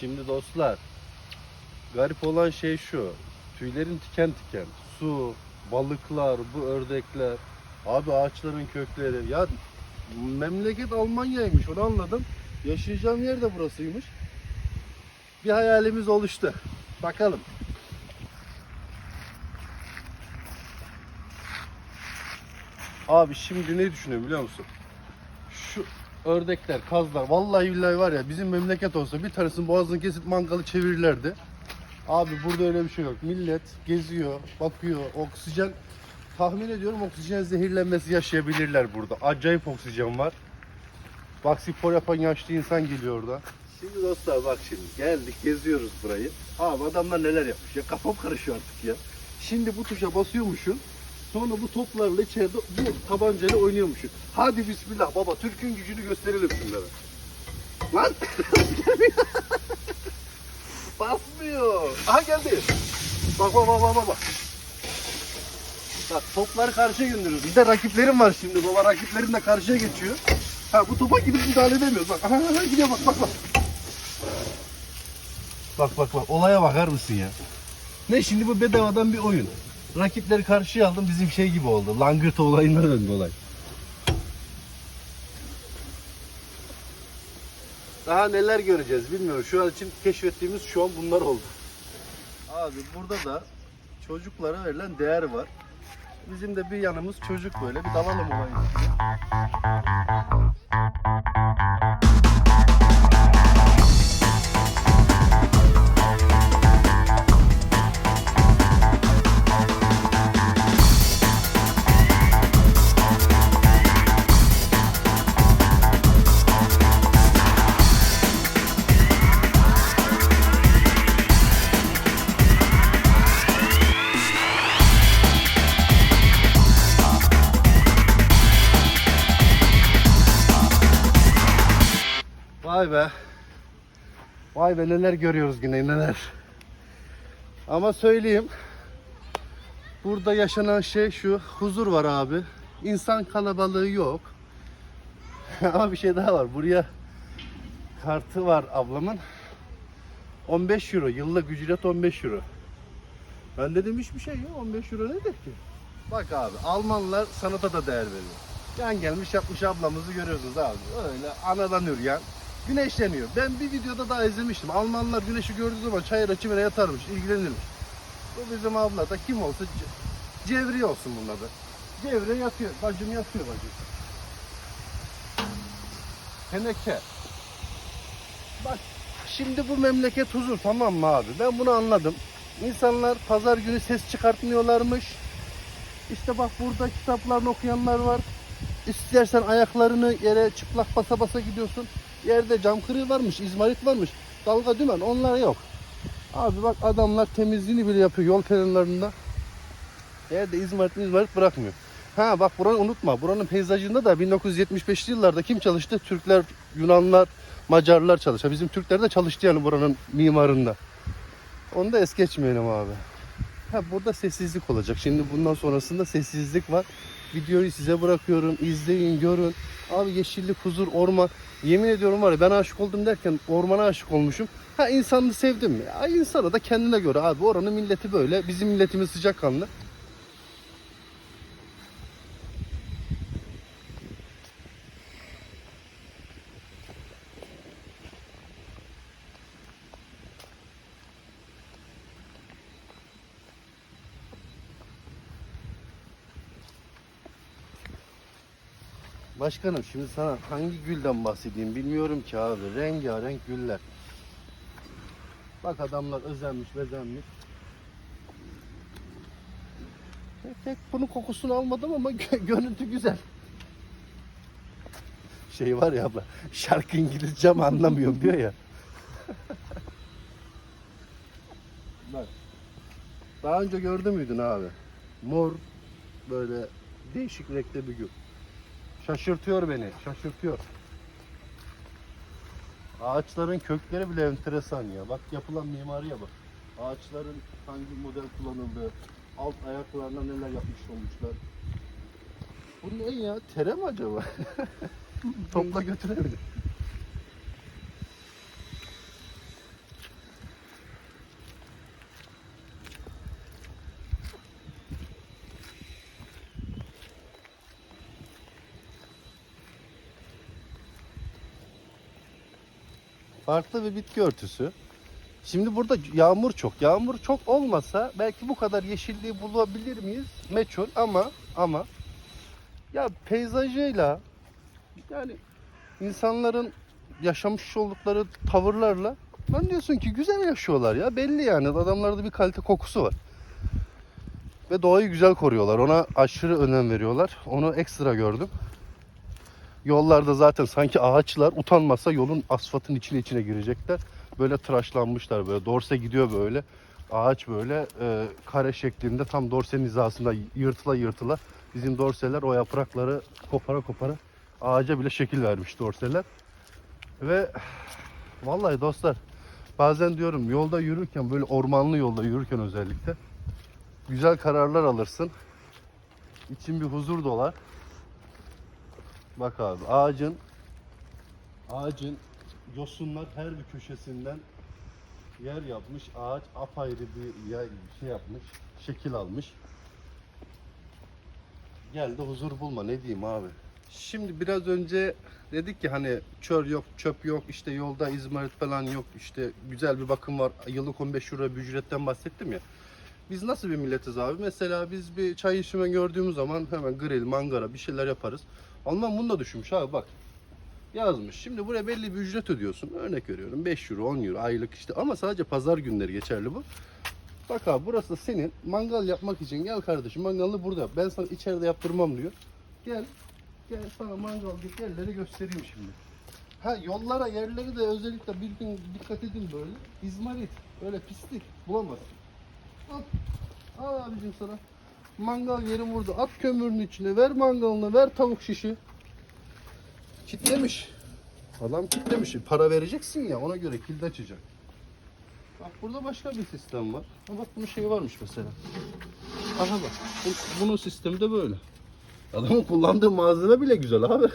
Şimdi dostlar garip olan şey şu. Tüylerin tiken tiken. Su, balıklar, bu ördekler. Abi ağaçların kökleri. Ya memleket Almanya'ymış onu anladım. Yaşayacağım yer de burasıymış. Bir hayalimiz oluştu. Bakalım. Abi şimdi ne düşünüyorum biliyor musun? Şu ördekler, kazlar vallahi billahi var ya bizim memleket olsa bir tanesinin boğazını kesip mangalı çevirirlerdi. Abi burada öyle bir şey yok. Millet geziyor, bakıyor, oksijen tahmin ediyorum oksijen zehirlenmesi yaşayabilirler burada. Acayip oksijen var. Bak spor yapan yaşlı insan geliyor orada. Şimdi dostlar bak şimdi geldik geziyoruz burayı. Abi adamlar neler yapmış ya kafam karışıyor artık ya. Şimdi bu tuşa basıyormuşsun. Sonra bu toplarla içeride bu tabancayla oynuyormuşsun. Hadi bismillah baba Türk'ün gücünü gösterelim şunlara. Lan basmıyor. Aha geldi. Bak bak bak bak, bak. Bak topları karşıya gönderiyoruz. Bir de rakiplerim var şimdi. Baba rakiplerim de karşıya geçiyor. Ha bu topa gidip müdahale edemiyoruz. Bak aha, aha, gidiyor bak bak bak. Bak bak bak olaya bakar mısın ya? Ne şimdi bu bedavadan bir oyun. Rakipleri karşıya aldım bizim şey gibi oldu. Langırt olayına döndü olay. Daha neler göreceğiz bilmiyorum. Şu an için keşfettiğimiz şu an bunlar oldu. Abi burada da çocuklara verilen değer var. Bizim de bir yanımız çocuk böyle. Bir dalalım olayın içine. Vay be. Vay be neler görüyoruz yine neler. Ama söyleyeyim. Burada yaşanan şey şu. Huzur var abi. İnsan kalabalığı yok. Ama bir şey daha var. Buraya kartı var ablamın. 15 euro. Yıllık ücret 15 euro. Ben dedim hiçbir şey yok. 15 euro nedir ki? Bak abi Almanlar sanata da değer veriyor. Yan gelmiş yapmış ablamızı görüyorsunuz abi. Öyle anadan üryan. Güneşleniyor. Ben bir videoda daha izlemiştim. Almanlar güneşi gördüğü zaman çayıra çimene yatarmış, ilgilenirmiş. Bu bizim abla da kim olsa ce- cevri olsun bunun adı. Cevri yatıyor. Bacım yatıyor bacım. Teneke. Bak şimdi bu memleket huzur tamam mı abi? Ben bunu anladım. İnsanlar pazar günü ses çıkartmıyorlarmış. İşte bak burada kitaplarını okuyanlar var. İstersen ayaklarını yere çıplak basa basa gidiyorsun. Yerde cam kırığı varmış, izmarit varmış. Dalga dümen onlar yok. Abi bak adamlar temizliğini bile yapıyor yol kenarlarında. Yerde izmarit izmarit bırakmıyor. Ha bak buranı unutma. Buranın peyzajında da 1975'li yıllarda kim çalıştı? Türkler, Yunanlar, Macarlar çalıştı. Bizim Türkler de çalıştı yani buranın mimarında. Onu da es geçmeyelim abi. Ha burada sessizlik olacak. Şimdi bundan sonrasında sessizlik var. Videoyu size bırakıyorum. İzleyin, görün. Abi yeşillik, huzur, orman. Yemin ediyorum var ya ben aşık oldum derken ormana aşık olmuşum. Ha insanı sevdim mi? Ya insana da kendine göre abi. Oranın milleti böyle. Bizim milletimiz sıcakkanlı. Başkanım şimdi sana hangi gülden bahsedeyim bilmiyorum ki abi. Rengarenk güller. Bak adamlar özenmiş bezenmiş. Tek bunun kokusunu almadım ama gö- görüntü güzel. Şey var ya abla şarkı İngilizce ama anlamıyorum diyor ya. Bak. Daha önce gördün müydün abi? Mor böyle değişik renkte bir gül. Şaşırtıyor beni, şaşırtıyor. Ağaçların kökleri bile enteresan ya. Bak yapılan mimariye bak. Ağaçların hangi model kullanıldığı, alt ayaklarına neler yapmış olmuşlar. Bu ne ya? Tere mi acaba? Topla götürebilir. Farklı bir bitki örtüsü. Şimdi burada yağmur çok. Yağmur çok olmasa belki bu kadar yeşilliği bulabilir miyiz? Meçhul ama ama ya peyzajıyla yani insanların yaşamış oldukları tavırlarla ben diyorsun ki güzel yaşıyorlar ya belli yani adamlarda bir kalite kokusu var. Ve doğayı güzel koruyorlar. Ona aşırı önem veriyorlar. Onu ekstra gördüm. Yollarda zaten sanki ağaçlar utanmasa yolun asfaltın içine içine girecekler. Böyle tıraşlanmışlar böyle. Dorse gidiyor böyle. Ağaç böyle e, kare şeklinde tam dorsenin hizasında yırtıla yırtıla. Bizim dorseler o yaprakları kopara kopara ağaca bile şekil vermiş dorseler. Ve vallahi dostlar bazen diyorum yolda yürürken böyle ormanlı yolda yürürken özellikle güzel kararlar alırsın. İçin bir huzur dolar. Bak abi ağacın ağacın yosunlar her bir köşesinden yer yapmış. Ağaç apayrı bir şey yapmış. Şekil almış. Gel de huzur bulma ne diyeyim abi. Şimdi biraz önce dedik ki hani çöl yok, çöp yok, işte yolda izmarit falan yok, işte güzel bir bakım var. Yıllık 15 euro bir ücretten bahsettim ya. Biz nasıl bir milletiz abi? Mesela biz bir çay içme gördüğümüz zaman hemen grill, mangara bir şeyler yaparız. Alman bunu da düşünmüş abi bak. Yazmış. Şimdi buraya belli bir ücret ödüyorsun. Örnek veriyorum 5 euro, 10 euro aylık işte. Ama sadece pazar günleri geçerli bu. Bak abi burası senin mangal yapmak için gel kardeşim mangalını burada. Ben sana içeride yaptırmam diyor. Gel. Gel sana mangal git yerleri göstereyim şimdi. Ha yollara yerleri de özellikle bir gün dikkat edin böyle. İzmarit öyle pislik bulamazsın. Al. Al abicim sana. Mangal yerim burada. At kömürün içine. Ver mangalını. Ver tavuk şişi. Kitlemiş. Adam kitlemiş. Para vereceksin ya ona göre kilit açacak. Bak burada başka bir sistem var. Ha bak bunun şeyi varmış mesela. Aha bak. Bu- Bunun sistemi de böyle. Adamın kullandığı malzeme bile güzel abi.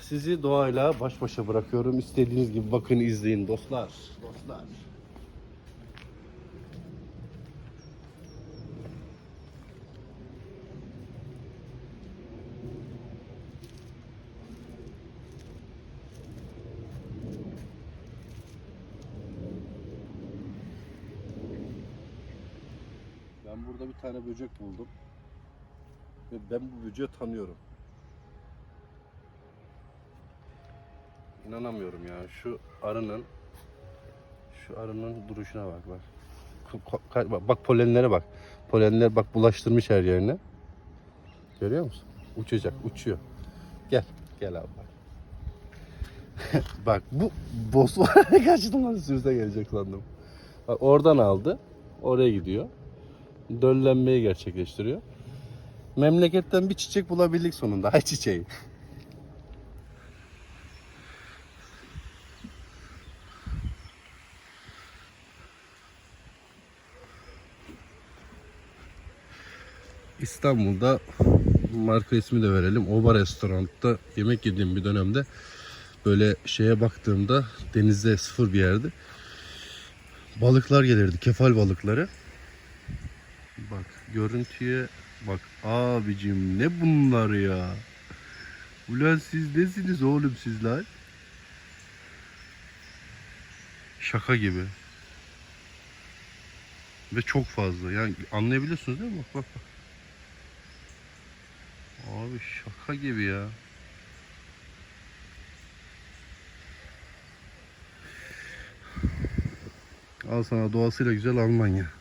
Sizi doğayla baş başa bırakıyorum. İstediğiniz gibi bakın izleyin dostlar. Dostlar. Ben burada bir tane böcek buldum. Ve ben bu böceği tanıyorum. İnanamıyorum ya. Şu arının şu arının duruşuna bak bak. Bak, bak polenlere bak. Polenler bak bulaştırmış her yerine. Görüyor musun? Uçacak, uçuyor. Gel, gel abi bak. bak bu var. Kaçtım lan üstümüze gelecek sandım. Bak oradan aldı. Oraya gidiyor. Döllenmeyi gerçekleştiriyor. Memleketten bir çiçek bulabildik sonunda. Ay çiçeği. İstanbul'da marka ismi de verelim. Oba restoranda yemek yediğim bir dönemde böyle şeye baktığımda denizde sıfır bir yerdi. Balıklar gelirdi, kefal balıkları. Bak görüntüye bak abicim ne bunlar ya. Ulan siz nesiniz oğlum sizler? Şaka gibi. Ve çok fazla. Yani anlayabiliyorsunuz değil mi? Bak bak bak. Abi şaka gibi ya. Al sana doğasıyla güzel Almanya.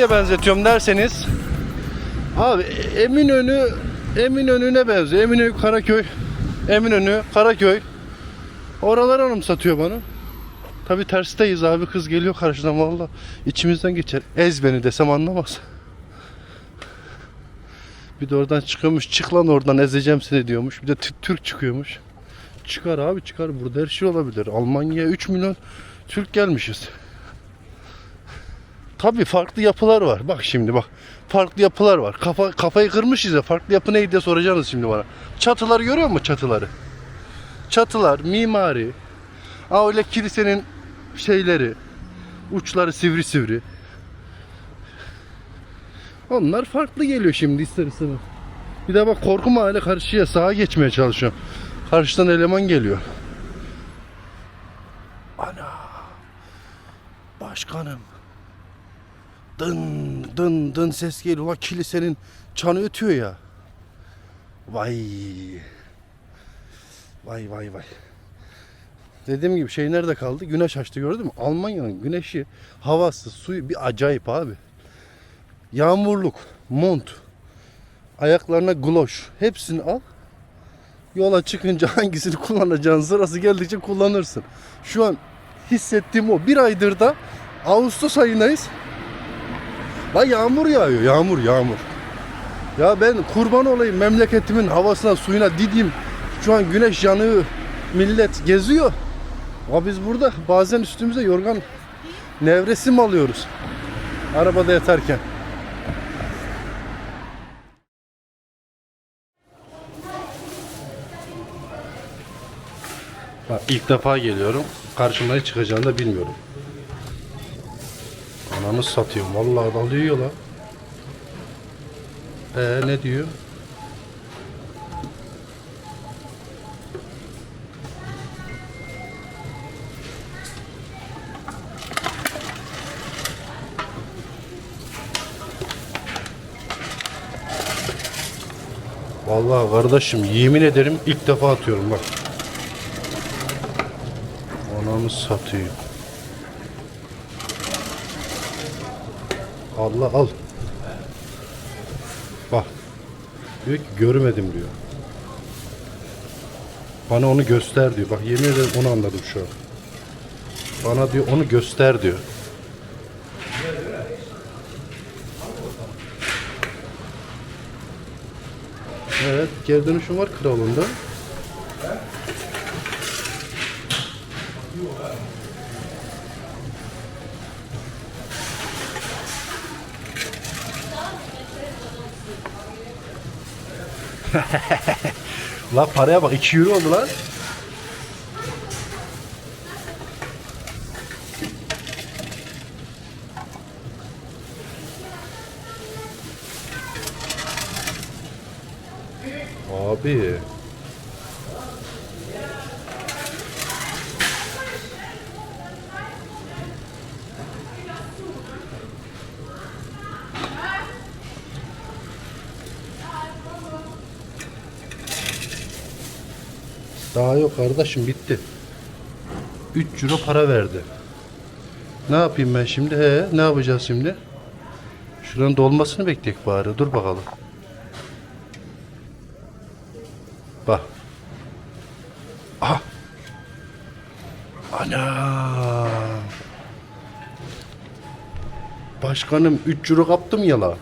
Nereye benzetiyorum derseniz Abi Eminönü Eminönü'ne benziyor. Eminönü Karaköy. Eminönü Karaköy. Oraları anımsatıyor bana. Tabi tersteyiz abi kız geliyor karşıdan valla. içimizden geçer. Ez beni desem anlamaz. Bir de oradan çıkıyormuş. Çık lan oradan ezeceğim seni diyormuş. Bir de Tü- Türk çıkıyormuş. Çıkar abi çıkar. Burada her şey olabilir. Almanya'ya 3 milyon Türk gelmişiz. Tabii farklı yapılar var. Bak şimdi bak. Farklı yapılar var. Kafa kafayı kırmışız ya. Farklı yapı neydi diye soracaksınız şimdi bana. Çatıları görüyor musun çatıları? Çatılar, mimari. Aa öyle kilisenin şeyleri. Uçları sivri sivri. Onlar farklı geliyor şimdi ister istemez. Bir de bak korku mahalle karşıya sağa geçmeye çalışıyor. Karşıdan eleman geliyor. Ana. Başkanım. Dın dın dın ses geliyor. Ulan kilisenin çanı ötüyor ya. Vay. Vay vay vay. Dediğim gibi şey nerede kaldı? Güneş açtı gördün mü? Almanya'nın güneşi, havası, suyu bir acayip abi. Yağmurluk, mont, ayaklarına gloş hepsini al. Yola çıkınca hangisini kullanacağın sırası geldikçe kullanırsın. Şu an hissettiğim o. Bir aydır da Ağustos ayındayız. La yağmur yağıyor. Yağmur yağmur. Ya ben kurban olayım memleketimin havasına suyuna dideyim. Şu an güneş yanığı millet geziyor. Ama biz burada bazen üstümüze yorgan nevresi mi alıyoruz? Arabada yatarken. Bak ilk defa geliyorum. Karşıma ne çıkacağını da bilmiyorum. Ananı satıyorum. Vallahi dalıyor la. Ee ne diyor? Vallahi kardeşim yemin ederim ilk defa atıyorum bak. Ananı satayım. Allah al. Bak. Diyor ki görmedim diyor. Bana onu göster diyor. Bak yemin ederim onu anladım şu an. Bana diyor onu göster diyor. Evet, geri dönüşüm var kralında. La paraya bak 2 euro oldu lan. Abi. Daha yok kardeşim bitti. 3 euro para verdi. Ne yapayım ben şimdi? He, ne yapacağız şimdi? Şuranın dolmasını bekleyek bari. Dur bakalım. Bak. Aha. Ana. Başkanım 3 euro kaptım ya la.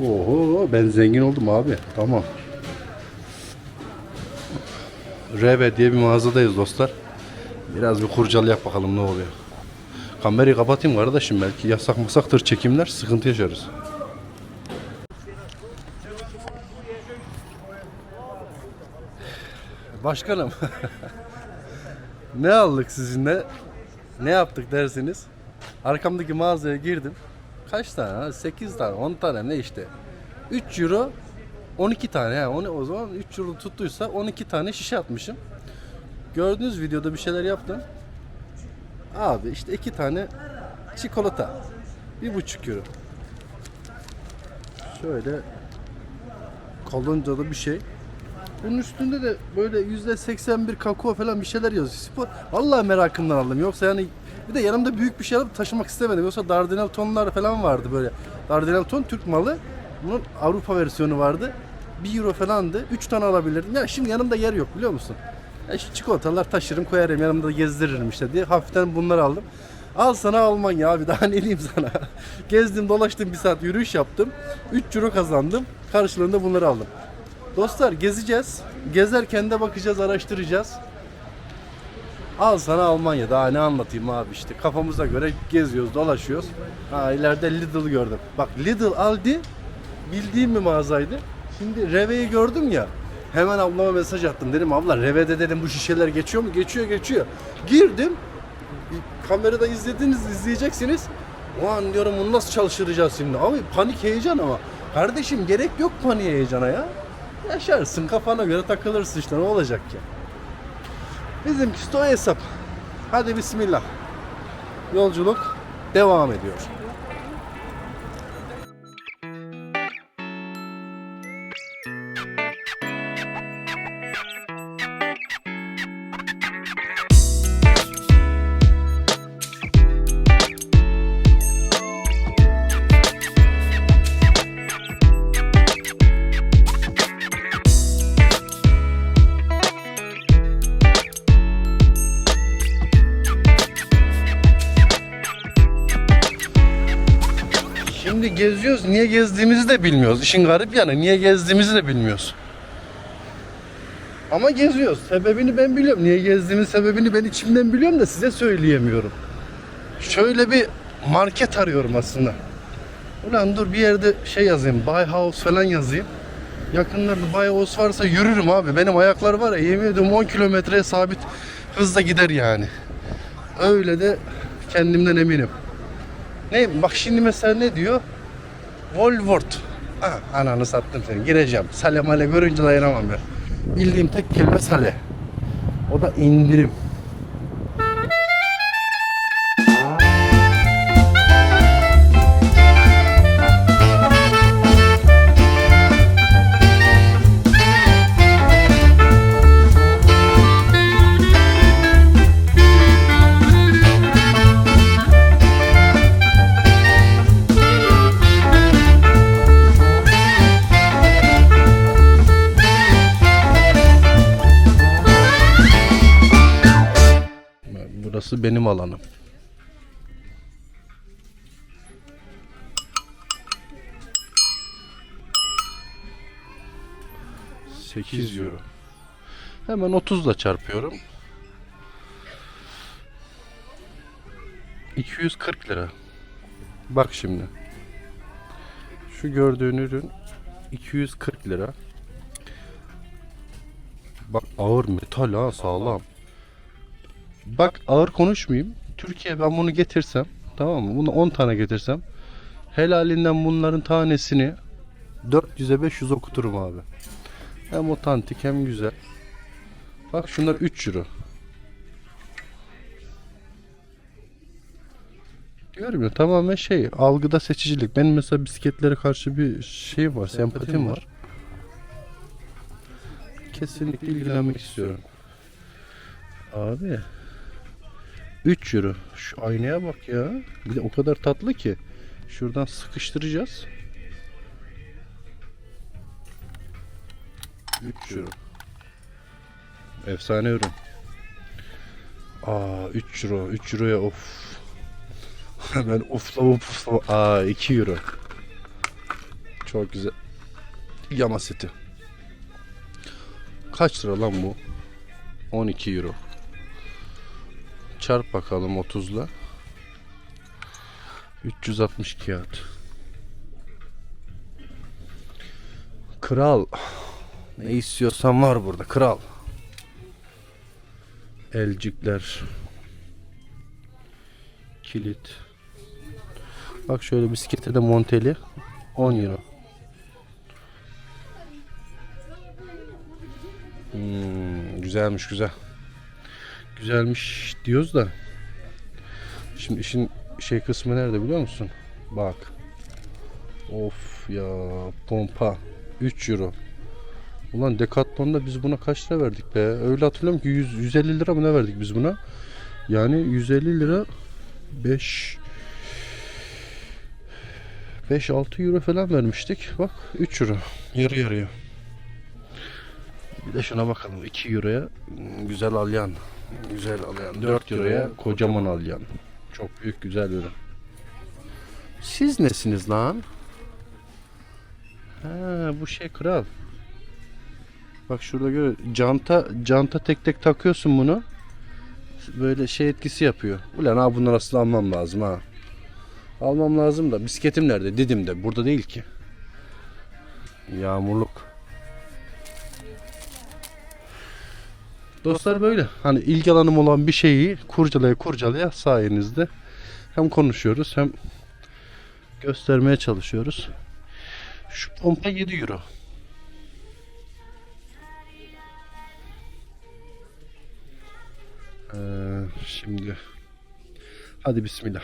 Oho ben zengin oldum abi. Tamam. Reve diye bir mağazadayız dostlar. Biraz bir kurcalayak bakalım ne oluyor. Kamerayı kapatayım kardeşim belki yasak masaktır çekimler sıkıntı yaşarız. Başkanım. ne aldık sizinle? Ne yaptık dersiniz? Arkamdaki mağazaya girdim. Kaç tane? ha? 8 tane, 10 tane ne işte. 3 euro 12 tane ha. Onu o zaman 3 euro tuttuysa 12 tane şişe atmışım. Gördüğünüz videoda bir şeyler yaptım. Abi işte iki tane çikolata. Bir buçuk euro. Şöyle kalınca da bir şey. Bunun üstünde de böyle yüzde 81 kakao falan bir şeyler yazıyor. Spor. Vallahi merakımdan aldım. Yoksa yani Bir de yanımda büyük bir şey alıp taşımak istemedim. Yoksa Dardanel tonlar falan vardı böyle. Dardanel ton Türk malı. Bunun Avrupa versiyonu vardı. 1 euro falandı. 3 tane alabilirdim. Ya şimdi yanımda yer yok biliyor musun? Ya şu çikolatalar taşırım koyarım yanımda da gezdiririm işte diye hafiften bunları aldım. Al sana Almanya abi daha ne diyeyim sana. Gezdim dolaştım bir saat yürüyüş yaptım. 3 euro kazandım. Karşılığında bunları aldım. Dostlar gezeceğiz. Gezerken de bakacağız, araştıracağız. Al sana Almanya. Daha ne anlatayım abi işte. Kafamıza göre geziyoruz, dolaşıyoruz. Ha ileride Lidl gördüm. Bak Lidl Aldi bildiğim bir mağazaydı. Şimdi Reve'yi gördüm ya. Hemen ablama mesaj attım. Dedim abla Reve'de dedim bu şişeler geçiyor mu? Geçiyor geçiyor. Girdim. Kamerada izlediniz, izleyeceksiniz. O an diyorum bunu nasıl çalıştıracağız şimdi? Abi panik heyecan ama. Kardeşim gerek yok panik heyecana ya. Yaşarsın kafana göre takılırsın işte ne olacak ki? Bizimkisi de o hesap. Hadi bismillah. Yolculuk devam ediyor. Gezdiğimizi de bilmiyoruz. İşin garip yanı niye gezdiğimizi de bilmiyoruz. Ama geziyoruz. Sebebini ben biliyorum. Niye gezdiğimin sebebini ben içimden biliyorum da size söyleyemiyorum. Şöyle bir market arıyorum aslında. Ulan dur bir yerde şey yazayım. Buy house falan yazayım. Yakınlarda buy house varsa yürürüm abi. Benim ayaklar var ya yemin ediyorum 10 kilometreye sabit hızla gider yani. Öyle de kendimden eminim. Ne? Bak şimdi mesela ne diyor? Volvort. Ah, ananı sattım seni. Gireceğim. Sale male görünce dayanamam ben. Bildiğim tek kelime sale. O da indirim. Burası benim alanım. Sekiz euro. Hemen 30'la çarpıyorum. 240 lira. Bak şimdi. Şu gördüğün ürün 240 lira. Bak ağır metal ha sağlam. Bak ağır konuşmayayım. Türkiye ben bunu getirsem tamam mı? Bunu 10 tane getirsem helalinden bunların tanesini 400'e 500 okuturum abi. Hem otantik hem güzel. Bak şunlar 3 euro. Diyorum ya tamamen şey algıda seçicilik. Benim mesela bisikletlere karşı bir şey var, sempatim var. Kesinlikle ilgilenmek istiyorum. Abi 3 euro. Şu aynaya bak ya. Bir de o kadar tatlı ki. Şuradan sıkıştıracağız. 3 euro. Efsane ürün. Aa 3 euro. 3 euroya of. ben oflama puflama. Aa 2 euro. Çok güzel. Yama seti. Kaç lira lan bu? 12 euro. Çarp bakalım 30'la. 360 kağıt. Kral. Ne istiyorsan var burada kral. Elcikler. Kilit. Bak şöyle bisiklete de monteli. 10 euro. Hmm, güzelmiş güzel güzelmiş diyoruz da şimdi işin şey kısmı nerede biliyor musun? Bak. Of ya pompa 3 euro. Ulan Decathlon'da biz buna kaç lira verdik be? Öyle hatırlıyorum ki 100, 150 lira mı ne verdik biz buna? Yani 150 lira 5 5-6 euro falan vermiştik. Bak 3 euro. Yarı yarıya. Bir de şuna bakalım. 2 euroya güzel alyan. Güzel alyan. 4 euroya kocaman alyan. Çok büyük güzel ürün. Siz nesiniz lan? Ha, bu şey kral. Bak şurada gör. Canta canta tek tek takıyorsun bunu. Böyle şey etkisi yapıyor. Ulan ha bunları aslında almam lazım ha. Almam lazım da bisikletim nerede? Didim'de. Burada değil ki. Yağmurluk. Dostlar böyle. Hani ilgi alanım olan bir şeyi kurcalaya kurcalaya sayenizde hem konuşuyoruz hem göstermeye çalışıyoruz. Şu pompa 7 euro. Ee, şimdi hadi bismillah.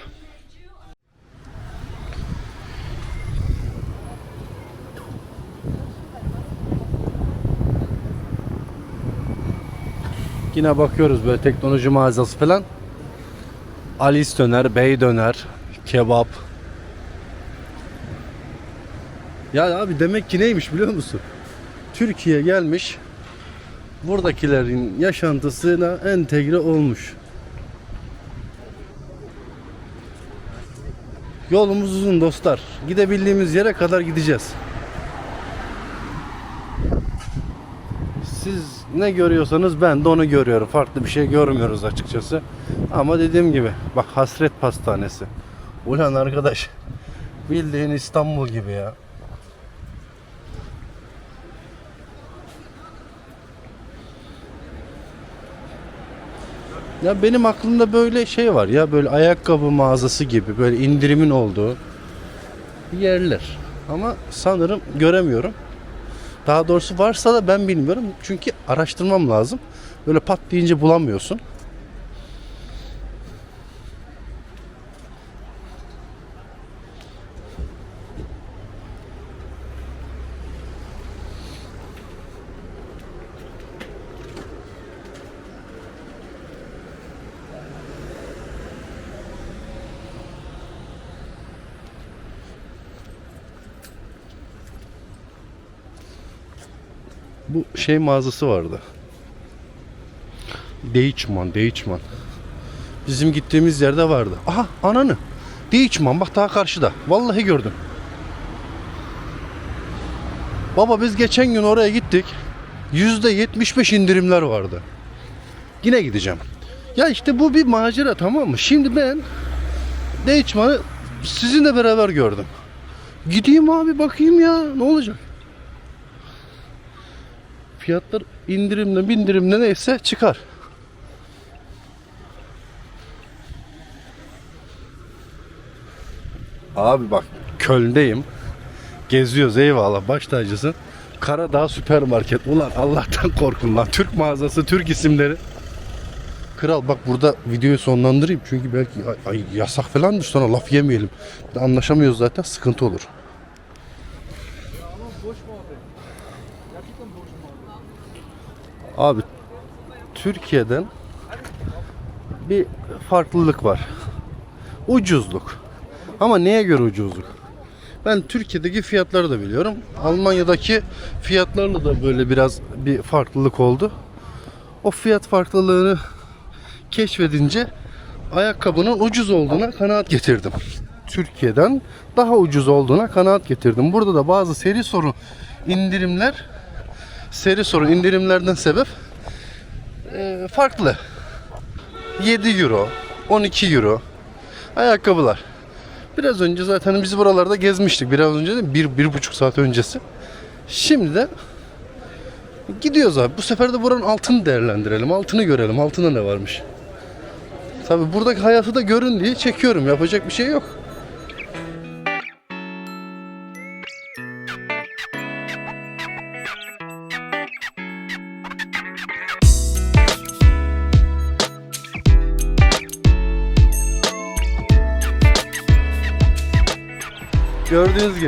Yine bakıyoruz böyle teknoloji mağazası falan. Alice döner, Bey döner, kebap. Ya abi demek ki neymiş biliyor musun? Türkiye gelmiş. Buradakilerin yaşantısına entegre olmuş. Yolumuz uzun dostlar. Gidebildiğimiz yere kadar gideceğiz. Siz ne görüyorsanız ben de onu görüyorum. Farklı bir şey görmüyoruz açıkçası. Ama dediğim gibi bak hasret pastanesi. Ulan arkadaş bildiğin İstanbul gibi ya. Ya benim aklımda böyle şey var ya böyle ayakkabı mağazası gibi böyle indirimin olduğu yerler. Ama sanırım göremiyorum. Daha doğrusu varsa da ben bilmiyorum. Çünkü araştırmam lazım. Böyle pat deyince bulamıyorsun. Bu şey mağazası vardı. Deichmann, Deichmann. Bizim gittiğimiz yerde vardı. Aha ananı. Deichmann bak daha karşıda. Vallahi gördüm. Baba biz geçen gün oraya gittik. Yüzde 75 indirimler vardı. Yine gideceğim. Ya işte bu bir macera tamam mı? Şimdi ben Deichmann'ı sizinle beraber gördüm. Gideyim abi bakayım ya ne olacak? Fiyatlar indirimle bindirimle neyse çıkar. Abi bak Köln'deyim. Geziyoruz eyvallah baş tacısın. Karadağ süpermarket. Ulan Allah'tan korkun lan. Türk mağazası, Türk isimleri. Kral bak burada videoyu sonlandırayım. Çünkü belki ay, ay, yasak falandır sonra laf yemeyelim. Anlaşamıyoruz zaten sıkıntı olur. Abi Türkiye'den bir farklılık var. Ucuzluk. Ama neye göre ucuzluk? Ben Türkiye'deki fiyatları da biliyorum. Almanya'daki fiyatlarla da böyle biraz bir farklılık oldu. O fiyat farklılığını keşfedince ayakkabının ucuz olduğuna kanaat getirdim. Türkiye'den daha ucuz olduğuna kanaat getirdim. Burada da bazı seri sorun indirimler seri sorun indirimlerden sebep e, farklı. 7 euro, 12 euro ayakkabılar. Biraz önce zaten biz buralarda gezmiştik. Biraz önce de bir, bir buçuk saat öncesi. Şimdi de gidiyoruz abi. Bu sefer de buranın altını değerlendirelim. Altını görelim. Altında ne varmış. Tabi buradaki hayatı da görün diye çekiyorum. Yapacak bir şey yok.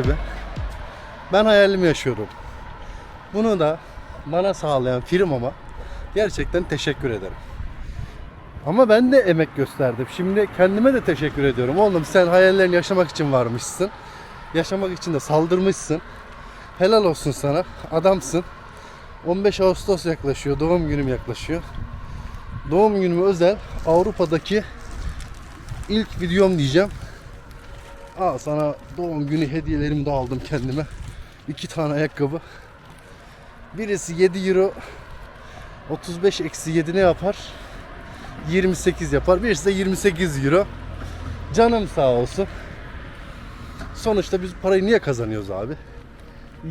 Gibi ben hayalimi yaşıyorum. Bunu da bana sağlayan firmama gerçekten teşekkür ederim. Ama ben de emek gösterdim. Şimdi kendime de teşekkür ediyorum. Oğlum sen hayallerini yaşamak için varmışsın. Yaşamak için de saldırmışsın. Helal olsun sana. Adamsın. 15 Ağustos yaklaşıyor. Doğum günüm yaklaşıyor. Doğum günüme özel Avrupa'daki ilk videom diyeceğim. Al sana doğum günü hediyelerimi de aldım kendime. İki tane ayakkabı. Birisi 7 euro 35 eksi 7 ne yapar? 28 yapar. Birisi de 28 euro. Canım sağ olsun. Sonuçta biz parayı niye kazanıyoruz abi?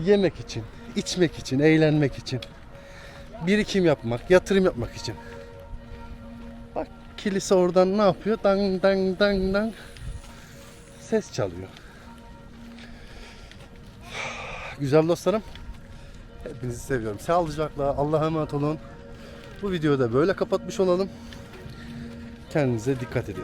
Yemek için, içmek için, eğlenmek için. Birikim yapmak, yatırım yapmak için. Bak kilise oradan ne yapıyor? Dang dang dang dang. Ses çalıyor. Güzel dostlarım. Hepinizi seviyorum. Sağlıcakla Allah'a emanet olun. Bu videoyu da böyle kapatmış olalım. Kendinize dikkat edin.